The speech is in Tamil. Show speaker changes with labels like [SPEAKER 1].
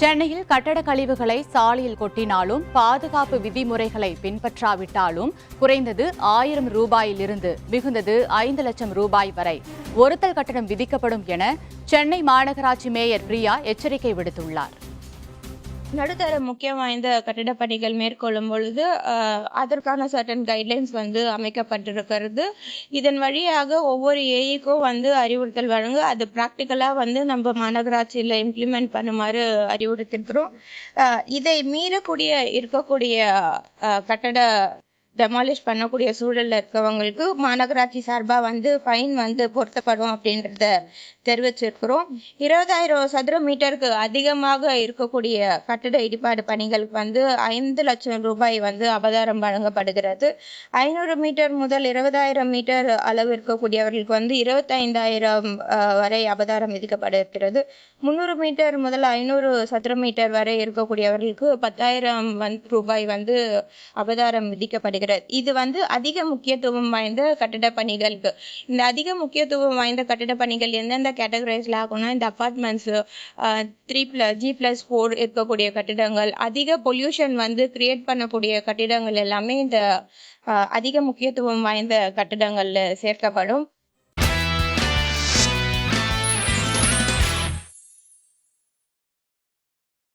[SPEAKER 1] சென்னையில் கட்டட கழிவுகளை சாலையில் கொட்டினாலும் பாதுகாப்பு விதிமுறைகளை பின்பற்றாவிட்டாலும் குறைந்தது ஆயிரம் ரூபாயிலிருந்து மிகுந்தது ஐந்து லட்சம் ரூபாய் வரை ஒருத்தல் கட்டணம் விதிக்கப்படும் என சென்னை மாநகராட்சி மேயர் பிரியா எச்சரிக்கை விடுத்துள்ளார்.
[SPEAKER 2] நடுத்தர முக்கியம் வாய்ந்த கட்டிடப் பணிகள் மேற்கொள்ளும் பொழுது அதற்கான சர்டன் கைட்லைன்ஸ் வந்து அமைக்கப்பட்டிருக்கிறது. இதன் வழியாக ஒவ்வொரு ஏஇக்கும் வந்து அறிவுறுத்தல் வழங்க அது ப்ராக்டிக்கலாக வந்து நம்ம மாநகராட்சியில் இம்ப்ளிமெண்ட் பண்ணுமாறு அறிவுறுத்திருக்கிறோம். இதை மீறக்கூடிய இருக்கக்கூடிய கட்டட டெமாலிஷ் பண்ணக்கூடிய சூழலில் இருக்கவங்களுக்கு மாநகராட்சி சார்பாக வந்து ஃபைன் வந்து பொருத்தப்படும் அப்படின்றத தெரிவிச்சிருக்கிறோம். இருபதாயிரம் சதுர மீட்டருக்கு அதிகமாக இருக்கக்கூடிய கட்டிட இடிபாடு பணிகளுக்கு வந்து ஐந்து லட்சம் ரூபாய் வந்து அபதாரம் வழங்கப்படுகிறது. ஐநூறு மீட்டர் முதல் இருபதாயிரம் மீட்டர் அளவு இருக்கக்கூடியவர்களுக்கு வந்து இருபத்தைந்தாயிரம் வரை அபதாரம் விதிக்கப்படுகிறது. முந்நூறு மீட்டர் முதல் ஐநூறு சதுர மீட்டர் வரை இருக்கக்கூடியவர்களுக்கு பத்தாயிரம் வந்து ரூபாய் வந்து அபதாரம் விதிக்கப்படுகிறது. இது வந்து அதிக முக்கியத்துவம் வாய்ந்த கட்டிட பணிகளுக்கு. இந்த அதிக முக்கியத்துவம் வாய்ந்த கட்டிட பணிகள் எந்தெந்த கேட்டகரைஸில் ஆகும்னா இந்த apartments three plus G plus four இருக்கக்கூடிய கட்டிடங்கள் அதிக பொல்யூஷன் வந்து கிரியேட் பண்ணக்கூடிய கட்டிடங்கள் எல்லாமே இந்த அதிக முக்கியத்துவம் வாய்ந்த கட்டிடங்கள்ல சேர்க்கப்படும்.